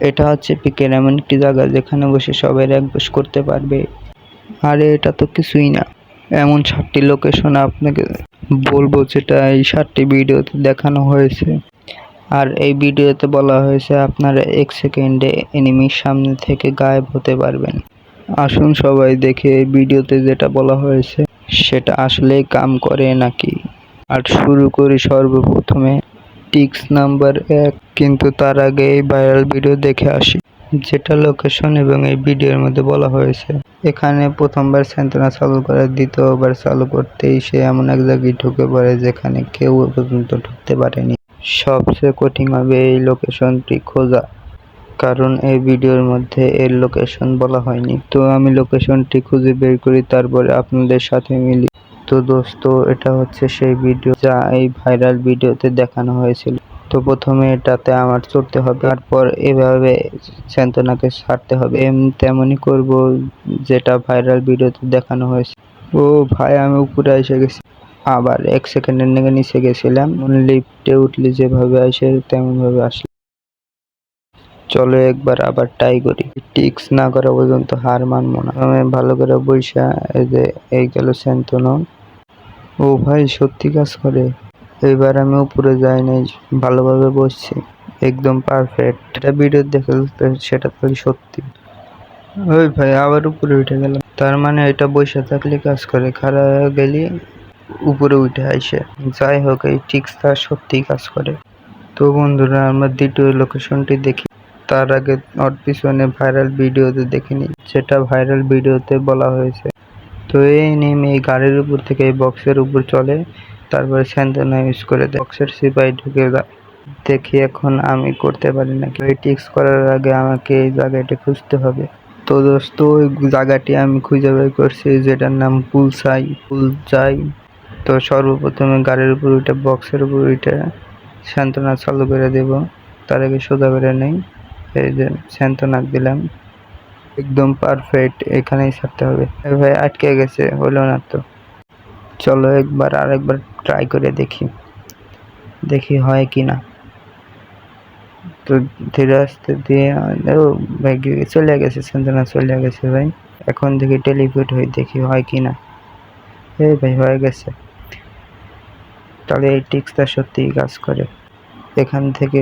এটা হচ্ছে পিকের এমন একটি জায়গা যেখানে বসে সবাই এক বস করতে পারবে। আরে, এটা তো কিছুই না। এমন সাতটি লোকেশন আপনাকে বলব যেটা এই সাতটি ভিডিওতে দেখানো হয়েছে। আর এই ভিডিওতে বলা হয়েছে আপনারা এক সেকেন্ডে এনিমির সামনে থেকে গায়েব হতে পারবেন। আসুন সবাই দেখে এই ভিডিওতে যেটা বলা হয়েছে, সেটা আসলেই কাম করে নাকি? আর শুরু করি সর্বপ্রথমে। টিক্স নাম্বার এক, কিন্তু তার আগে এই ভাইরাল ভিডিও দেখে আসি, যেটা লোকেশন এবং এই ভিডিওর মধ্যে বলা হয়েছে। এখানে প্রথমবার স্যান্তনা চালু করে, দ্বিতীয়বার চালু করতেই সে এমন এক জায়গায় ঢুকে পড়ে যেখানে কেউ পর্যন্ত ঢুকতে পারেনি। সবচেয়ে কঠিন হবে এই লোকেশনটি খোঁজা, কারণ এই ভিডিওর মধ্যে এর লোকেশন বলা হয়নি। তো আমি লোকেশনটি খুঁজে বের করি, তারপরে আপনাদের সাথে মিলি তো দোস্ত, এটা হচ্ছে সেই ভিডিও যা এই ভাইরাল ভিডিওতে দেখানো হয়েছিল। তো প্রথমে এটাতে আমার চড়তে হবে, তারপর এভাবে স্যান্তনাকে ছাড়তে হবে। এম- তেমনই করব যেটা ভাইরাল ভিডিওতে দেখানো হয়েছে। ও ভাই, আমি উপরে এসে গেছি। আবার এক সেকেন্ডের নিচে নিচে গেছিলাম। লিফটে উঠলে যেভাবে আসে তেমন ভাবে আসলে চলো একবার আবার ট্রাই করি। টিক্স না করা পর্যন্ত হার মানবো না। আমি ভালো করে বইসা, এই যে এই গেল স্যান্তন ও ভাই সত্যি কাজ করে। এবার আমি উপরে যাই নাই, ভালোভাবে বসছি। একদম পারফেক্ট এটা ভিডিও দেখে সেটা তো সত্যি। ওই ভাই আবার উপরে উঠে গেলাম। তার মানে এটা বসে থাকলে কাজ করে খারাপ গেলে উপরে উঠে আইসে। যাই হোক, এই টিক্সটা সত্যিই কাজ করে। তো বন্ধুরা, আমরা দ্বিতীয় লোকেশনটি দেখি। তার আগে ওর পিছনে ভাইরাল ভিডিওতে দেখিনি। যেটা ভাইরাল ভিডিওতে বলা হয়েছে। তো এই নেমে এই গাড়ির উপর থেকে এই বক্সের উপর চলে, তারপরে স্যান্তনা ইউজ করে দেয়। বক্সের সিপাই ঢুকে দেখি এখন আমি করতে পারি নাকি। এই টিক্স করার আগে আমাকে এই জায়গাটি খুঁজতে হবে। তো দোস্ত, ওই জায়গাটি আমি খুঁজে বের করছি, যেটার নাম পুলসাই। পুলচাই তো সর্বপ্রথমে গাড়ির উপর ওইটা বক্সের উপর ওইটা সান্ত্বনা চালু করে দেব। তার আগে সোজা করে নেই। এই যে সান্ত্বনা দিলাম। একদম পারফেক্ট এখানেই ছাড়তে হবে। ভাই, আটকে গেছে, হলো না তো। চলো একবার আর একবার ট্রাই করে দেখি। দেখি হয় কি না তো ধীরে আস্তে দিয়ে, ও ভাই, চলে গেছে সান্ত্বনা চলে গেছে ভাই। এখন দেখি টেলিপোর্ট হয়ে দেখি হয় কি না এই ভাই, হয়ে গেছে। তাহলে এই টিক্সটা সত্যিই কাজ করে। এখান থেকে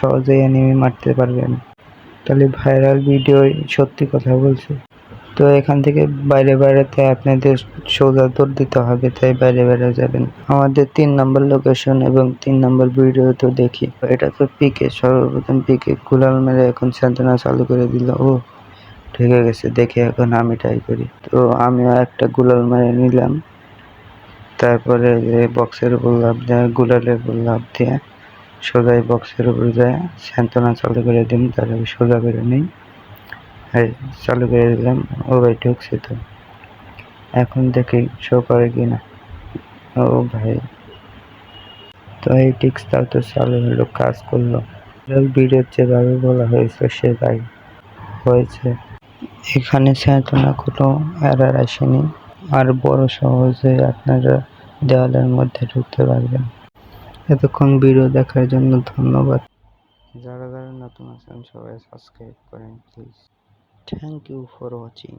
সহজেই এনিমি মারতে পারবেন। তাহলে ভাইরাল ভিডিও সত্যি কথা বলছে। তো এখান থেকে বাইরে বাইরেতে আপনাদের সোজা দৌড় দিতে হবে, তাই বাইরে বাইরে যাবেন। আমাদের তিন নম্বর লোকেশন এবং তিন নম্বর ভিডিও তো দেখি। এটা তো পিকে সর্বপ্রথম পিকে গুলাল মেরে এখন সান্ত্বনা চালু করে দিল। ও, ঢেকে গেছে, দেখে এখন আমি ট্রাই করি। তো আমিও একটা গুলাল মেরে নিলাম। তারপরে বক্সের উপর লাভ দেয়, গুলালের উপর লাভ সোজাই বক্সের উপরে যায়, সান্ত্বনা চালু করে দিন তারপরে সোজা করে নিই। চালু করে দিলাম, ও ভাই ঢুকছে তো। এখন দেখি শো করে কি না ও ভাই। তো এই টিক্সটাও তো চালু হলো, কাজ করল। ভিডিও যেভাবে বলা হয়েছে, সেটাই হয়েছে। এখানে সান্ত্বনা কোনো এরার আসেনি। আর বড় সহজে আপনারা দেওয়ালের মধ্যে ঢুকতে পারবেন। এতক্ষণ ভিডিও দেখার জন্য ধন্যবাদ। যারা যারা নতুন আছেন, সবাই সাবস্ক্রাইব করেন please thank you for watching